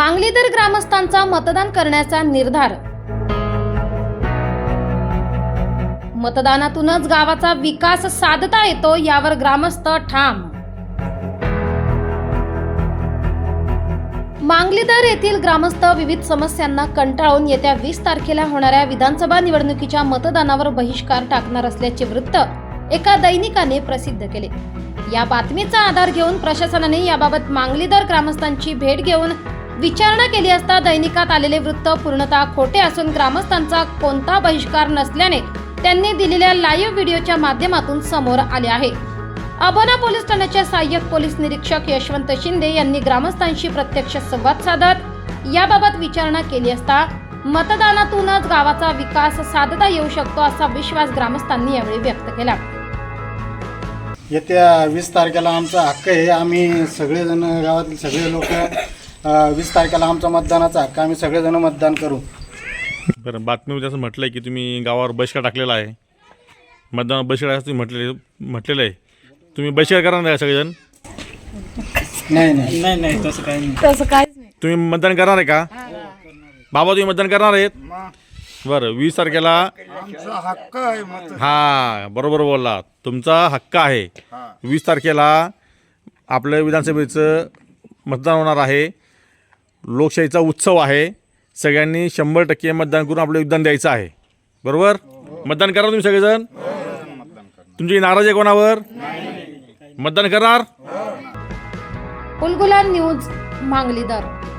मांगलीधर ग्रामस्थांचा मतदान करण्याचा निर्धार. मतदानातूनच गावाचा विकास साधता येतो यावर ग्रामस्थ ठाम. मांगलीधर येथील ग्रामस्थ विविध समस्यांना कंटाळून येत्या वीस तारखेला होणाऱ्या विधानसभा निवडणुकीच्या मतदानावर बहिष्कार टाकणार असल्याचे वृत्त एका दैनिकाने प्रसिद्ध केले. या बातमीचा आधार घेऊन प्रशासनाने याबाबत मांगलीधर ग्रामस्थांची भेट घेऊन विचारणा केली असता दैनिकात आलेले वृत्त पूर्णतः खोटे असून ग्रामस्थांचा कोणता बहिष्कार नसल्याने त्यांनी दिलेल्या लाईव्ह व्हिडिओच्या माध्यमातून समोर आले आहे. अबोना पोलीस ठाण्याच्या सहाय्यक पोलीस निरीक्षक यशवंत शिंदे यांनी ग्रामस्थांशी प्रत्यक्ष संवाद साधत याबाबत विचारणा केली असता मतदानातूनच गावाचा विकास साधता येऊ शकतो असा विश्वास ग्रामस्थांनी यावेळी व्यक्त केला. येत्या वीस तारखेला आमचा हक्क आहे. आम्ही सगळेजण गावातील सगळे लोक वीस तारखेला आमचा मतदानाचा हक्क आम्ही सगळेजण मतदान करू. बरं बातमीमध्ये असं म्हटलं आहे की तुम्ही गावावर बहिष्कार टाकलेला आहे. मतदान बहिष्कार असं तुम्ही म्हटलेले म्हटलेलं आहे. तुम्ही बहिष्कार करणार नाही का सगळेजण? नाही नाही. नाही नाही तसं काही नाही. तुम्ही मतदान करणार आहे का? बाबा तुम्ही मतदान करणार आहेत? बरं वीस तारखेला हक्क आहे हा बरोबर बोलला. तुमचा हक्क आहे. वीस तारखेला आपलं विधानसभेचं मतदान होणार आहे. लोकशाहीचा उत्सव आहे. सगळ्यांनी शंभर टक्के मतदान करून आपलं योगदान द्यायचं आहे. बरोबर? मतदान करा तुम्ही सगळेजण? तुमची नाराज आहे कोणावर? मतदान करणार? उलगुलान न्यूज मांगलीधर.